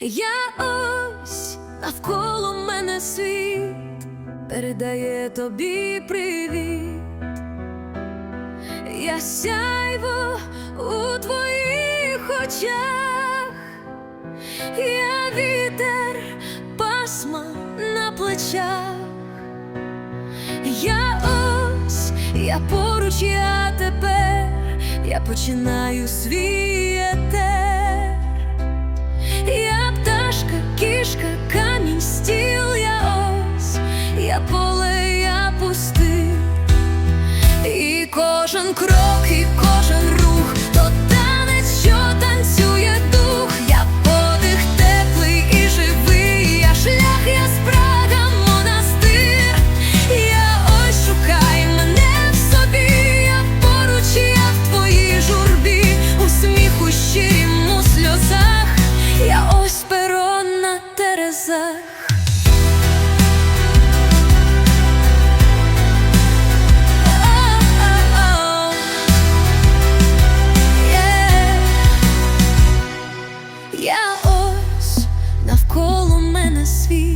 Я ось навколо мене світ передає тобі привіт. Я сяйво у твоїх очах, я вітер пасма на плечах. Я ось, я поруч, я тепер, я починаю свій я поле, я пустий. І кожен крок, і кожен рух, то танець, що танцює дух, я подих теплий і живий, я шлях, я спрага, монастир. Я ось шукай мене в собі, я поруч, я у сміху щирім, у сльозах, я ось перо на терезах. Світ передає